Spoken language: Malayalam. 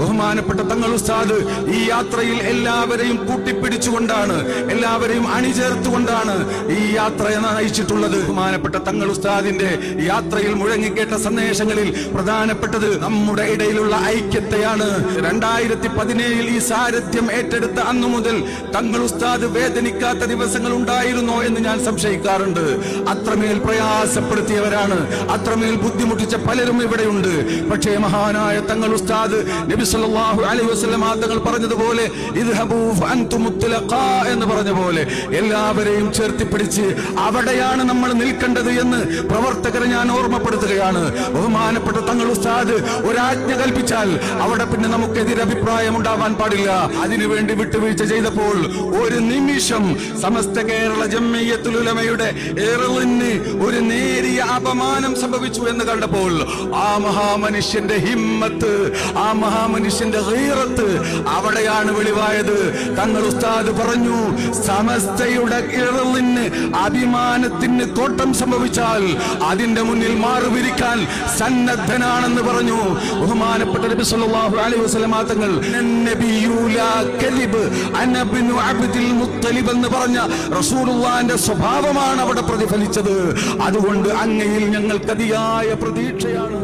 ബഹുമാനപ്പെട്ട തങ്ങൾ ഉസ്താദ് ഈ യാത്രയിൽ എല്ലാവരെയും കൂട്ടിപ്പിടിച്ചുകൊണ്ടാണ് എല്ലാവരെയും അണിചേർത്തുകൊണ്ടാണ് ഈ യാത്ര നയിച്ചിട്ടുള്ളത്. ബഹുമാനപ്പെട്ട തങ്ങൾ ഉസ്താദിന്റെ യാത്രയിൽ മുഴങ്ങിക്കേട്ട സന്ദേശങ്ങളിൽ പ്രധാനപ്പെട്ടത് നമ്മുടെ ഇടയിലുള്ള ഐക്യത്തെയാണ്. രണ്ടായിരത്തി പതിനേഴിൽ ഈ സാരഥ്യം ഏറ്റെടുത്ത അന്നു മുതൽ തങ്ങൾ ഉസ്താദ് വേദനിക്കാത്ത ദിവസങ്ങൾ ഉണ്ടായിരുന്നോ എന്ന് ഞാൻ സംശയിക്കാറുണ്ട്. അത്രമേൽ പ്രയാസപ്പെടുത്തിയവരാണ് അത്രമേൽ ബുദ്ധിമുട്ടിച്ച പലരും ഇവിടെയുണ്ട്. പക്ഷേ മഹാനായ തങ്ങൾ ഉസ്താദ് നബി സല്ലല്ലാഹു അലൈഹി വസല്ലം തങ്ങൾ പറഞ്ഞതുപോലെ എന്ന് പറഞ്ഞ പോലെ എല്ലാവരെയും ചേർത്തിപ്പിടിച്ച് അവിടെയാണ് നമ്മൾ നിൽക്കേണ്ടത് എന്ന് പ്രവർത്തകരെ ഞാൻ ഓർമ്മപ്പെടുത്തുകയാണ്. ബഹുമാനപ്പെട്ട തങ്ങൾ ഉസ്താദ് ഒരാജ്ഞ കൽപ്പിച്ചാൽ അവിടെ പിന്നെ നമുക്ക് എതിരഭിപ്രായം ഉണ്ടാവാൻ പാടില്ല. അതിനുവേണ്ടി വിട്ടുവീഴ്ച ചെയ്തപ്പോൾ ഒരു നിമിഷം സമസ്ത കേരള ജമ്മയ്യത്തുലുലമയുടെ ഏറലിന് ഒരു നേരിയ അപമാനം സംഭവിച്ചു എന്ന് കണ്ടപ്പോൾ ആ മഹാമനുഷ്യന്റെ ഹിമ്മത്ത് ആ മഹാമനുഷ്യന്റെ ഹീറത്ത് അവിടെയാണ് വെളിവായത്. തങ്ങൾ ഉസ്താദ് പറഞ്ഞു സമസ്തയുടെ ഇറലിന് അഭിമാനത്തിന് തോട്ടം സംഭവിച്ചാൽ അതിന്റെ മുന്നിൽ മാറുപിരിക്കാൻ സന്നദ്ധനാണെന്ന് പറഞ്ഞു. ബഹുമാനപ്പെട്ട നബി സല്ലല്ലാഹു അലൈഹി വസല്ലം തങ്ങൾ നബിയുലാ കലിബ് മുത്തലിബ് എന്ന് പറഞ്ഞ റസൂലുള്ളാന്റെ സ്വഭാവമാണ് അവിടെ പ്രതിഫലിച്ചത്. അതുകൊണ്ട് അങ്ങയിൽ ഞങ്ങൾക്ക് അതിയായ പ്രതീക്ഷയാണ്.